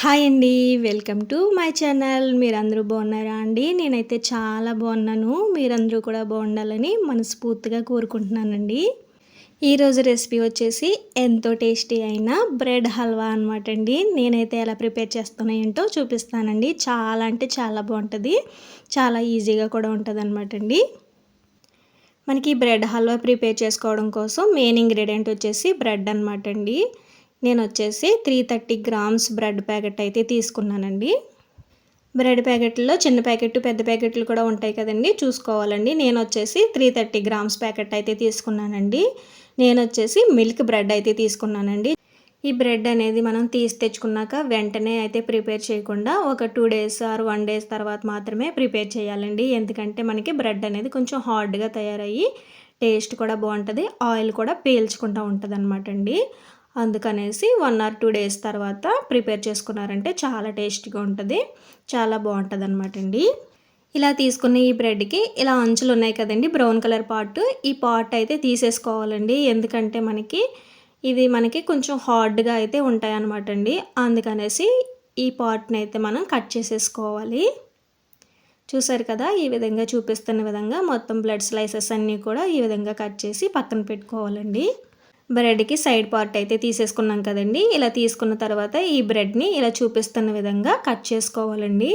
Hi అండి welcome to my channel. మీరందరూ బాగున్నారా అండి? నేనైతే చాలా బాగున్నాను. మీరందరూ కూడా బాగుండాలని మనస్ఫూర్తిగా కోరుకుంటున్నానండి. ఈరోజు రెసిపీ వచ్చేసి ఎంతో టేస్టీ అయిన బ్రెడ్ హల్వా అనమాట అండి. నేనైతే ఎలా ప్రిపేర్ చేస్తానో ఏంటో చూపిస్తానండి. చాలా అంటే చాలా బాగుంటుంది. చాలా ఈజీగా కూడా ఉంటుంది అనమాట అండి. మనకి బ్రెడ్ హల్వా ప్రిపేర్ చేసుకోవడం కోసం మెయిన్ ఇంగ్రీడియంట్ వచ్చేసి బ్రెడ్ అనమాట అండి. నేను వచ్చేసి three thirty grams bread packet అయితే తీసుకున్నానండి. బ్రెడ్ ప్యాకెట్లో చిన్న ప్యాకెట్ పెద్ద ప్యాకెట్లు కూడా ఉంటాయి కదండి. చూసుకోవాలండి. నేను వచ్చేసి త్రీ థర్టీ గ్రామ్స్ ప్యాకెట్ అయితే తీసుకున్నానండి. నేను వచ్చేసి మిల్క్ బ్రెడ్ అయితే తీసుకున్నానండి. ఈ బ్రెడ్ అనేది మనం తీసి తెచ్చుకున్నాక వెంటనే అయితే ప్రిపేర్ చేయకుండా ఒక two days or one days తర్వాత మాత్రమే ప్రిపేర్ చేయాలండి. ఎందుకంటే మనకి బ్రెడ్ అనేది కొంచెం హార్డ్గా తయారయ్యి టేస్ట్ కూడా బాగుంటుంది. ఆయిల్ కూడా పీల్చుకుంటూ ఉంటుంది అనమాట అండి. అందుకనేసి వన్ ఆర్ టూ డేస్ తర్వాత ప్రిపేర్ చేసుకున్నారంటే చాలా టేస్టీగా ఉంటుంది చాలా బాగుంటుంది అనమాట అండి. ఇలా తీసుకున్న ఈ బ్రెడ్కి ఇలా అంచులు ఉన్నాయి కదండి బ్రౌన్ కలర్ పార్ట్. ఈ పార్ట్ అయితే తీసేసుకోవాలండి ఎందుకంటే మనకి ఇది మనకి కొంచెం హార్డ్గా అయితే ఉంటాయి అనమాట అండి. అందుకనేసి ఈ పార్ట్ని అయితే మనం కట్ చేసేసుకోవాలి. చూసారు కదా ఈ విధంగా చూపిస్తున్న విధంగా మొత్తం బ్లడ్ స్లైసెస్ అన్నీ కూడా ఈ విధంగా కట్ చేసి పక్కన పెట్టుకోవాలండి. బ్రెడ్కి సైడ్ పార్ట్ అయితే తీసేసుకున్నాం కదండి. ఇలా తీసుకున్న తర్వాత ఈ బ్రెడ్ని ఇలా చూపిస్తున్న విధంగా కట్ చేసుకోవాలండి.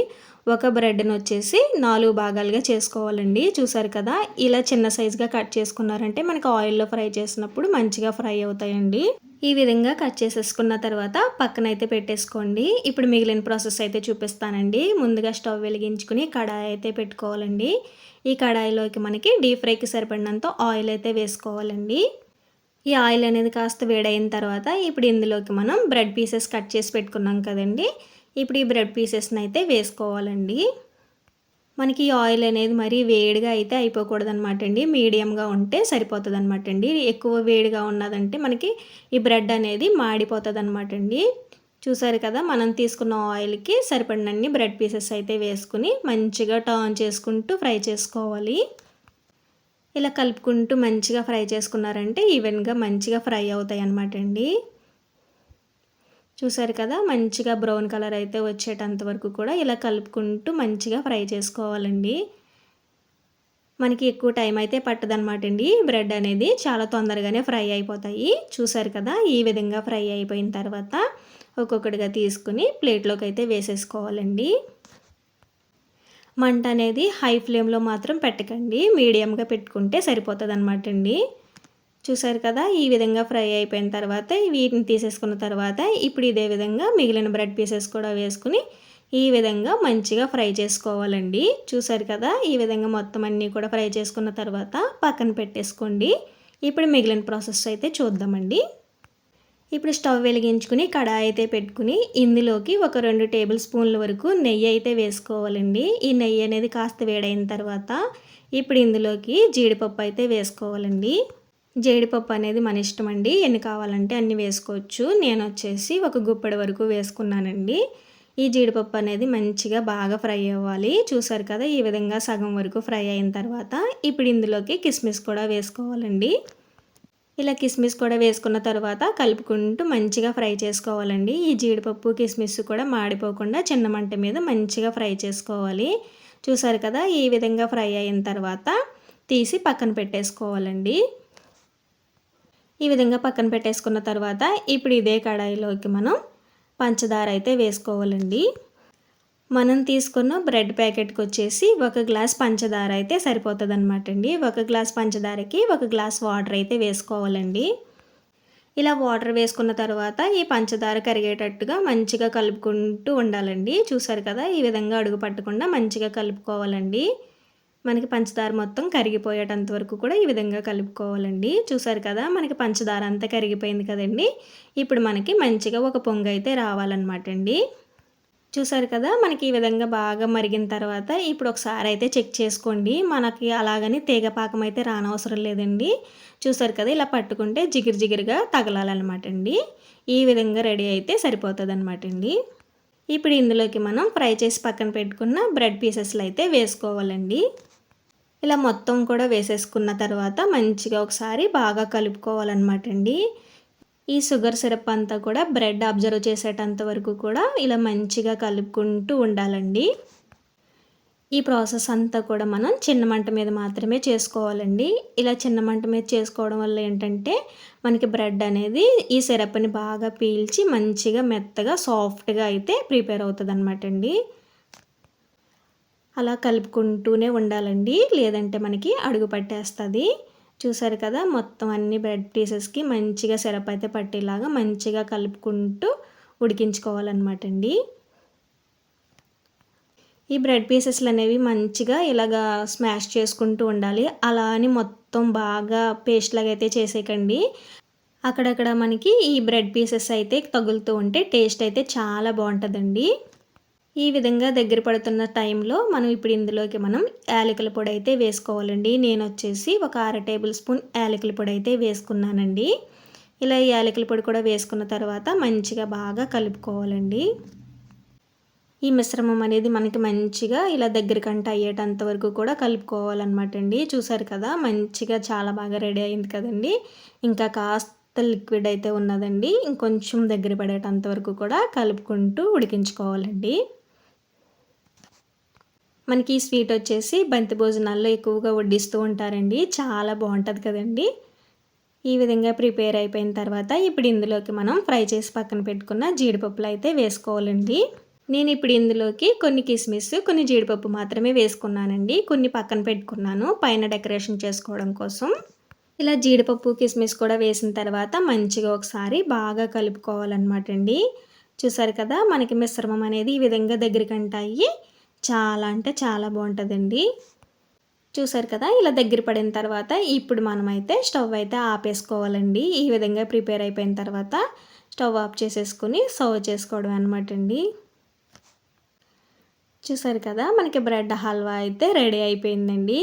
ఒక బ్రెడ్ని వచ్చేసి నాలుగు భాగాలుగా చేసుకోవాలండి. చూసారు కదా ఇలా చిన్న సైజుగా కట్ చేసుకున్నారంటే మనకి ఆయిల్లో ఫ్రై చేసినప్పుడు మంచిగా ఫ్రై అవుతాయండి. ఈ విధంగా కట్ చేసేసుకున్న తర్వాత పక్కన అయితే పెట్టేసుకోండి. ఇప్పుడు మిగిలిన ప్రాసెస్ అయితే చూపిస్తానండి. ముందుగా స్టవ్ వెలిగించుకుని కడాయి అయితే పెట్టుకోవాలండి. ఈ కడాయిలోకి మనకి డీప్ ఫ్రైకి సరిపడినంత ఆయిల్ అయితే వేసుకోవాలండి. ఈ ఆయిల్ అనేది కాస్త వేడైన తర్వాత ఇప్పుడు ఇందులోకి మనం బ్రెడ్ పీసెస్ కట్ చేసి పెట్టుకున్నాం కదండి. ఇప్పుడు ఈ బ్రెడ్ పీసెస్ని అయితే వేసుకోవాలండి. మనకి ఈ ఆయిల్ అనేది మరీ వేడిగా అయితే అయిపోకూడదు అనమాట అండి. మీడియంగా ఉంటే సరిపోతుంది అనమాట అండి. ఎక్కువ వేడిగా ఉన్నదంటే మనకి ఈ బ్రెడ్ అనేది మాడిపోతుంది అనమాట అండి. చూసారు కదా మనం తీసుకున్న ఆయిల్కి సరిపడినన్ని బ్రెడ్ పీసెస్ అయితే వేసుకుని మంచిగా టర్న్ చేసుకుంటూ ఫ్రై చేసుకోవాలి. ఇలా కలుపుకుంటూ మంచిగా ఫ్రై చేసుకున్నారంటే ఈవెన్గా మంచిగా ఫ్రై అవుతాయి అన్నమాట అండి. చూసారు కదా మంచిగా బ్రౌన్ కలర్ అయితే వచ్చేటంత వరకు కూడా ఇలా కలుపుకుంటూ మంచిగా ఫ్రై చేసుకోవాలండి. మనకి ఎక్కువ టైం అయితే పట్టదనమాట అండి. బ్రెడ్ అనేది చాలా తొందరగానే ఫ్రై అయిపోతాయి. చూసారు కదా ఈ విధంగా ఫ్రై అయిపోయిన తర్వాత ఒక్కొక్కటిగా తీసుకుని ప్లేట్లోకి అయితే వేసేసుకోవాలండి. మంట అనేది హై ఫ్లేమ్లో మాత్రం పెట్టకండి. మీడియంగా పెట్టుకుంటే సరిపోతుంది అనమాట అండి. చూసారు కదా ఈ విధంగా ఫ్రై అయిపోయిన తర్వాత వీటిని తీసేసుకున్న తర్వాత ఇప్పుడు ఇదే విధంగా మిగిలిన బ్రెడ్ పీసెస్ కూడా వేసుకుని ఈ విధంగా మంచిగా ఫ్రై చేసుకోవాలండి. చూసారు కదా ఈ విధంగా మొత్తం అన్నీ కూడా ఫ్రై చేసుకున్న తర్వాత పక్కన పెట్టేసుకోండి. ఇప్పుడు మిగిలిన ప్రాసెస్ అయితే చూద్దామండి. ఇప్పుడు స్టవ్ వెలిగించుకుని కడాయి అయితే పెట్టుకుని ఇందులోకి ఒక రెండు టేబుల్ స్పూన్ల వరకు నెయ్యి అయితే వేసుకోవాలండి. ఈ నెయ్యి అనేది కాస్త వేడైన తర్వాత ఇప్పుడు ఇందులోకి జీడిపప్పు అయితే వేసుకోవాలండి. జీడిపప్పు అనేది మన ఇష్టం అండి. ఎన్ని కావాలంటే అన్ని వేసుకోవచ్చు. నేను వచ్చేసి ఒక గుప్పెడి వరకు వేసుకున్నానండి. ఈ జీడిపప్పు అనేది మంచిగా బాగా ఫ్రై అవ్వాలి. చూసారు కదా ఈ విధంగా సగం వరకు ఫ్రై అయిన తర్వాత ఇప్పుడు ఇందులోకి కిస్మిస్ కూడా వేసుకోవాలండి. ఇలా కిస్మిస్ కూడా వేసుకున్న తర్వాత కలుపుకుంటూ మంచిగా ఫ్రై చేసుకోవాలండి. ఈ జీడిపప్పు కిస్మిస్ కూడా మాడిపోకుండా చిన్న మంట మీద మంచిగా ఫ్రై చేసుకోవాలి. చూసారు కదా ఈ విధంగా ఫ్రై అయిన తర్వాత తీసి పక్కన పెట్టేసుకోవాలండి. ఈ విధంగా పక్కన పెట్టేసుకున్న తర్వాత ఇప్పుడు ఇదే కడాయిలోకి మనం పంచదార అయితే వేసుకోవాలండి. మనం తీసుకున్న బ్రెడ్ ప్యాకెట్కి వచ్చేసి ఒక గ్లాస్ పంచదార అయితే సరిపోతుంది అనమాట అండి. ఒక గ్లాస్ పంచదారకి ఒక గ్లాస్ వాటర్ అయితే వేసుకోవాలండి. ఇలా వాటర్ వేసుకున్న తర్వాత ఈ పంచదార కరిగేటట్టుగా మంచిగా కలుపుకుంటూ ఉండాలండి. చూసారు కదా ఈ విధంగా అడుగు పట్టకుండా మంచిగా కలుపుకోవాలండి. మనకి పంచదార మొత్తం కరిగిపోయేటంత వరకు కూడా ఈ విధంగా కలుపుకోవాలండి. చూసారు కదా మనకి పంచదార అంతా కరిగిపోయింది కదండి. ఇప్పుడు మనకి మంచిగా ఒక పొంగు అయితే రావాలన్నమాట అండి. చూసారు కదా మనకి ఈ విధంగా బాగా మరిగిన తర్వాత ఇప్పుడు ఒకసారి అయితే చెక్ చేసుకోండి. మనకి అలాగని తీగ పాకం అయితే రానవసరం లేదండి. చూసారు కదా ఇలా పట్టుకుంటే జిగిరి జిగిరిగా తగలాలన్నమాట అండి. ఈ విధంగా రెడీ అయితే సరిపోతుంది అనమాట అండి. ఇప్పుడు ఇందులోకి మనం ఫ్రై చేసి పక్కన పెట్టుకున్న బ్రెడ్ పీసెస్లు అయితే వేసుకోవాలండి. ఇలా మొత్తం కూడా వేసేసుకున్న తర్వాత మంచిగా ఒకసారి బాగా కలుపుకోవాలన్నమాట అండి. ఈ షుగర్ సిరప్ అంతా కూడా బ్రెడ్ అబ్జర్వ్ చేసేటంత వరకు కూడా ఇలా మంచిగా కలుపుకుంటూ ఉండాలండి. ఈ ప్రాసెస్ అంతా కూడా మనం చిన్న మంట మీద మాత్రమే చేసుకోవాలండి. ఇలా చిన్న మంట మీద చేసుకోవడం వల్ల ఏంటంటే మనకి బ్రెడ్ అనేది ఈ సిరప్ని బాగా పీల్చి మంచిగా మెత్తగా సాఫ్ట్గా అయితే ప్రిపేర్ అవుతుంది అనమాట అండి. అలా కలుపుకుంటూనే ఉండాలండి. లేదంటే మనకి అడుగు పట్టేస్తుంది. చూసారు కదా మొత్తం అన్ని బ్రెడ్ పీసెస్కి మంచిగా సిరప్ అయితే పట్టేలాగా మంచిగా కలుపుకుంటూ ఉడికించుకోవాలన్నమాట అండి. ఈ బ్రెడ్ పీసెస్లు అనేవి మంచిగా ఇలాగా స్మాష్ చేసుకుంటూ ఉండాలి. అలా అని మొత్తం బాగా పేస్ట్ లాగా అయితే చేసేయకండి. అక్కడక్కడ మనకి ఈ బ్రెడ్ పీసెస్ అయితే తగులుతూ ఉంటే టేస్ట్ అయితే చాలా బాగుంటుందండి. ఈ విధంగా దగ్గర పడుతున్న టైంలో మనం ఇప్పుడు ఇందులోకి మనం యాలకుల పొడి అయితే వేసుకోవాలండి. నేను వచ్చేసి ఒక అర టేబుల్ స్పూన్ యాలకుల పొడి అయితే వేసుకున్నానండి. ఇలా యాలకుల పొడి కూడా వేసుకున్న తర్వాత మంచిగా బాగా కలుపుకోవాలండి. ఈ మిశ్రమం అనేది మనకి మంచిగా ఇలా దగ్గరకంట అయ్యేటంత వరకు కూడా కలుపుకోవాలన్నమాట అండి చూసారు కదా మంచిగా చాలా బాగా రెడీ అయింది కదండి. ఇంకా కాస్త లిక్విడ్ అయితే ఉన్నదండి. ఇంకొంచెం దగ్గర పడేటంత వరకు కూడా కలుపుకుంటూ ఉడికించుకోవాలండి. మనకి ఈ స్వీట్ వచ్చేసి బంతి భోజనాల్లో ఎక్కువగా వడ్డిస్తూ ఉంటారండి. చాలా బాగుంటుంది కదండి. ఈ విధంగా ప్రిపేర్ అయిపోయిన తర్వాత ఇప్పుడు ఇందులోకి మనం ఫ్రై చేసి పక్కన పెట్టుకున్న జీడిపప్పులు అయితే వేసుకోవాలండి. నేను ఇప్పుడు ఇందులోకి కొన్ని కిస్మిస్ కొన్ని జీడిపప్పు మాత్రమే వేసుకున్నానండి. కొన్ని పక్కన పెట్టుకున్నాను పైన డెకరేషన్ చేసుకోవడం కోసం. ఇలా జీడిపప్పు కిస్మిస్ కూడా వేసిన తర్వాత మంచిగా ఒకసారి బాగా కలుపుకోవాలన్నమాట అండి. చూసారు కదా మనకి మిశ్రమం అనేది ఈ విధంగా దగ్గరికి అంటాయి. చాలా అంటే చాలా బాగుంటుందండి. చూసారు కదా ఇలా దగ్గర పడిన తర్వాత ఇప్పుడు మనమైతే స్టవ్ అయితే ఆపేసుకోవాలండి. ఈ విధంగా ప్రిపేర్ అయిపోయిన తర్వాత స్టవ్ ఆఫ్ చేసేసుకుని సర్వ్ చేసుకోవడం అనమాట అండి. చూసారు కదా మనకి బ్రెడ్ హల్వా అయితే రెడీ అయిపోయిందండి.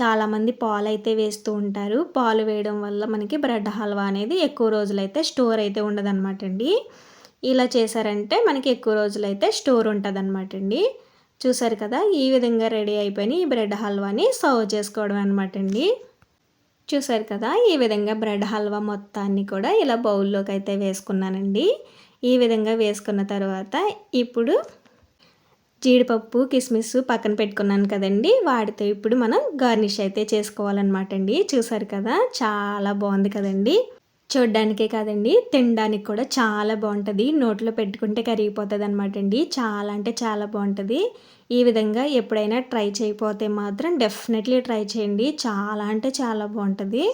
చాలామంది పాలు అయితే వేస్తూ ఉంటారు. పాలు వేయడం వల్ల మనకి బ్రెడ్ హల్వా అనేది ఎక్కువ రోజులైతే స్టోర్ అయితే ఉండదన్నమాట అండి. ఇలా చేశారంటే మనకి ఎక్కువ రోజులైతే స్టోర్ ఉంటుందనమాట అండి. చూసారు కదా? ఈ విధంగా రెడీ అయిపోయి ఈ బ్రెడ్ హల్వాని సర్వ్ చేసుకోవడం అనమాట అండి. చూసారు కదా? ఈ విధంగా బ్రెడ్ హల్వా మొత్తాన్ని కూడా ఇలా బౌల్లోకి అయితే వేసుకున్నానండి. ఈ విధంగా వేసుకున్న తర్వాత ఇప్పుడు జీడిపప్పు కిస్మిస్ పక్కన పెట్టుకున్నాను కదండి. వాటితో ఇప్పుడు మనం గార్నిష్ అయితే చేసుకోవాలన్నమాట అండి. చూసారు కదా? చాలా బాగుంది కదండి. చూడ్డానికే కాదండి తినడానికి కూడా చాలా బాగుంటుంది. నోట్లో పెట్టుకుంటే కరిగిపోతుంది అనమాట అండి. చాలా అంటే చాలా బాగుంటుంది. ఈ విధంగా ఎప్పుడైనా ట్రై చేయకపోతే మాత్రం డెఫినెట్లీ ట్రై చేయండి. చాలా అంటే చాలా బాగుంటుంది.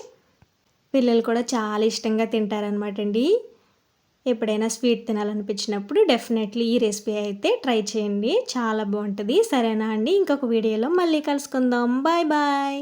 పిల్లలు కూడా చాలా ఇష్టంగా తింటారనమాట అండి. ఎప్పుడైనా స్వీట్ తినాలనిపించినప్పుడు డెఫినెట్లీ ఈ రెసిపీ అయితే ట్రై చేయండి. చాలా బాగుంటుంది. సరేనా అండి? ఇంకొక వీడియోలో మళ్ళీ కలుసుకుందాం. Bye bye.